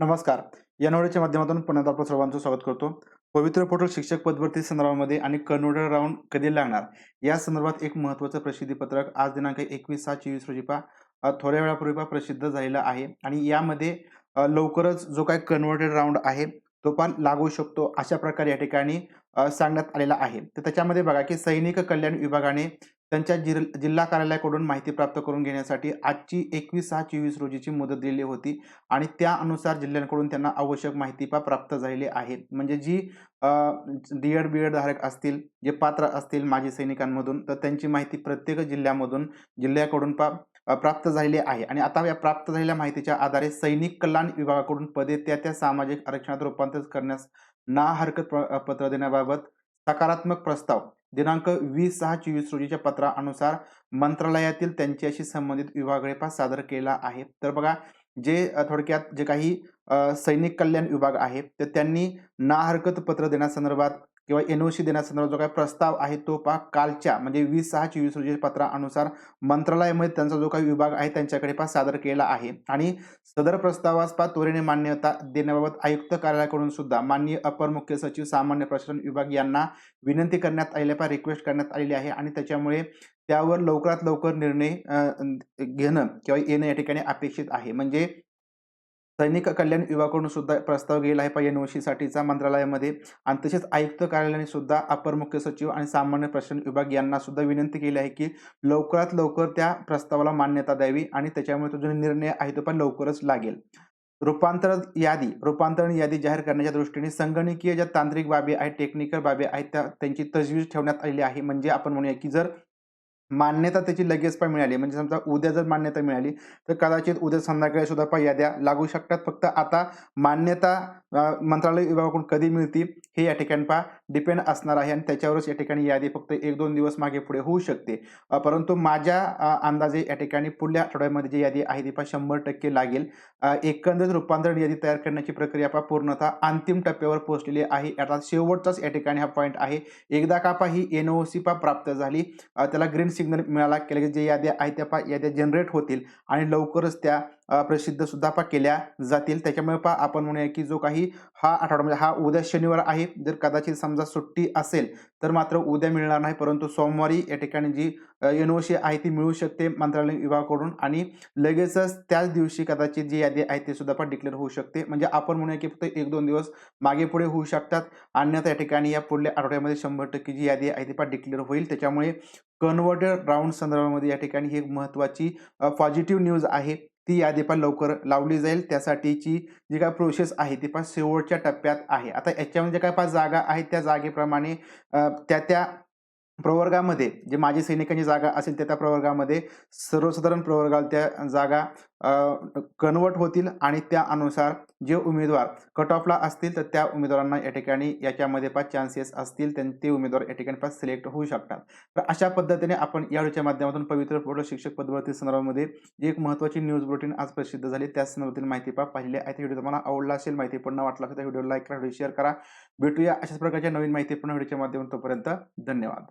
नमस्कार. या नवड्याच्या माध्यमातून पुन्हा आपलं सर्वांचं स्वागत करतो. पवित्र पोर्टल शिक्षक पदभरती संदर्भामध्ये आणि कन्वर्टर राऊंड कधी लागणार? या संदर्भात एक महत्त्वाचं प्रसिद्धीपत्रक आज दिनांक एकवीस सहा चोवीस रोजी पा थोड्या वेळापूर्वी पा प्रसिद्ध झालेला आहे. आणि यामध्ये लवकरच जो काय कन्वर्टेड राऊंड आहे तो पण लागू शकतो अशा प्रकारे या ठिकाणी सांगण्यात आलेला आहे. तर त्याच्यामध्ये बघा की सैनिक कल्याण विभागाने त्यांच्या जिल जिल्हा कार्यालयाकडून माहिती प्राप्त करून घेण्यासाठी आजची एकवीस सहा चोवीस रोजीची मुदत दिलेली होती आणि त्यानुसार जिल्ह्यांकडून त्यांना आवश्यक माहिती पा प्राप्त झालेली आहे. म्हणजे जी डी एड बी एड धारक असतील जे पात्र असतील माजी सैनिकांमधून तर त्यांची माहिती प्रत्येक जिल्ह्यामधून जिल्ह्याकडून पा प्राप्त झालेली आहे. आणि आता या प्राप्त झालेल्या माहितीच्या आधारे सैनिक कल्याण विभागाकडून पदे त्या त्या सामाजिक आरक्षणात रूपांतरित करण्यास ना हरकत प- पत्र देण्याबाबत सकारात्मक प्रस्ताव. दिनांक वीस सहा चोवीस रोजीच्या पत्रानुसार मंत्रालयातील त्यांच्याशी संबंधित विभागाकडे पास सादर केला आहे तर बघा जे थोडक्यात जे काही सैनिक कल्याण विभाग आहे तर त्यांनी ना हरकत पत्र देण्यासंदर्भात किंवा एन ओ सी देण्यासंदर्भात जो काही प्रस्ताव आहे तो पा कालच्या म्हणजे वीस सहा चोवीस रोजी पत्रानुसार मंत्रालयामध्ये त्यांचा जो काही विभाग आहे त्यांच्याकडे पा सादर केला आहे. आणि सदर प्रस्तावास पा त्वरेने मान्यता देण्याबाबत आयुक्त कार्यालयाकडून सुद्धा माननीय अपर मुख्य सचिव सामान्य प्रशासन विभाग यांना विनंती करण्यात आलेली पा रिक्वेस्ट करण्यात आलेली आहे. आणि त्याच्यामुळे त्यावर लवकरात लवकर निर्णय घेणं किंवा येणं या ठिकाणी अपेक्षित आहे. म्हणजे सैनिक कल्याण विभागाकडून सुद्धा प्रस्ताव गेला आहे. पा एन मंत्रालयामध्ये आणि तसेच आयुक्त कार्यालयाने सुद्धा अपर मुख्य सचिव आणि सामान्य प्रशासन विभाग यांना सुद्धा विनंती केली आहे की लवकरात लवकर त्या प्रस्तावाला मान्यता द्यावी आणि त्याच्यामुळे तो जो निर्णय आहे तो पण लवकरच लागेल. रूपांतर यादी रूपांतरण यादी जाहीर करण्याच्या दृष्टीने संगणकीय ज्या तांत्रिक बाबी आहेत टेक्निकल बाबी आहेत त्या त्यांची तजवीज ठेवण्यात आलेली आहे. म्हणजे आपण म्हणूया की जर मान्यता त्याची लगेच पण मिळाली. म्हणजे समजा उद्या जर मान्यता मिळाली तर कदाचित उद्या संध्याकाळी सुद्धा पण याद्या लागू शकतात. फक्त आता मान्यता मंत्रालय विभागाकडून कधी मिळतील हे या ठिकाणी पहा डिपेंड असणार आहे आणि त्याच्यावरच या ठिकाणी यादी फक्त एक दोन दिवस मागे पुढे होऊ शकते. परंतु माझ्या अंदाजे या ठिकाणी पुढल्या आठवड्यामध्ये जी यादी आहे ती पहा शंभर टक्के लागेल. एकंदरीत रूपांतरण यादी तयार करण्याची प्रक्रिया पहा पूर्णतः अंतिम टप्प्यावर पोहोचलेली आहे. आता शेवटचाच या ठिकाणी हा पॉईंट आहे. एकदा कापा ही एन ओ सी पा प्राप्त झाली. त्याला ग्रीन सिग्नल मिळाला की लगेच जे याद्या आहेत त्या पा याद्या जनरेट होतील आणि लवकरच त्या प्रसिद्धसुद्धा प्रसिद्ध सुद्धा पा केल्या जातील. त्याच्यामुळे पहा आपण म्हणूया की जो काही हा आठवडा म्हणजे हा उद्या शनिवार आहे. जर कदाचित समजा सुट्टी असेल तर मात्र उद्या मिळणार नाही. परंतु सोमवारी या ठिकाणी जी एन ओ सी आहे ती मिळू शकते मंत्रालय विभागाकडून. आणि लगेचच त्याच दिवशी कदाचित जी यादी आहे ती सुद्धा पण डिक्लेअर होऊ शकते. म्हणजे आपण म्हणूया की फक्त एक दोन दिवस मागे पुढे होऊ शकतात. अन्यथा या ठिकाणी या पुढल्या आठवड्यामध्ये शंभर टक्के जी यादी आहे ती पण डिक्लेअर होईल. त्याच्यामुळे कन्वर्टेड राऊंड संदर्भामध्ये या ठिकाणी ही एक महत्त्वाची पॉझिटिव्ह न्यूज आहे. ती यादी पण लवकर लावली जाईल. त्यासाठीची जी काय प्रोसेस आहे ती पण शेवटच्या टप्प्यात आहे. आता याच्यामध्ये काय पाच जागा आहेत त्या जागेप्रमाणे त्या त्या प्रवर्गामध्ये जे माजी सैनिकांची जागा असेल त्या त्या प्रवर्गामध्ये सर्वसाधारण प्रवर्गाला त्या जागा कन्वर्ट होतील आणि त्यानुसार जे उमेदवार कट ऑफला असतील तर त्या उमेदवारांना या ठिकाणी याच्यामध्ये पाच चान्सेस असतील त्यांनी ते उमेदवार या ठिकाणी पाच सिलेक्ट होऊ शकतात. तर अशा पद्धतीने आपण या व्हिडिओच्या माध्यमातून पवित्र पोर्टल शिक्षक पदभरती संदर्भामध्ये जी एक महत्त्वाची न्यूज बुलेटिन आज प्रसिद्ध झाली त्या संदर्भातील माहिती पा पाहिली आहे. व्हिडिओ तुम्हाला आवडला असेल माहिती पूर्ण वाटला असेल तर व्हिडिओ लाईक करा व्हिडिओ शेअर करा. भेटूया अशाच प्रकारच्या नवीन माहितीपूर्ण व्हिडिओच्या माध्यमातून तोपर्यंत धन्यवाद.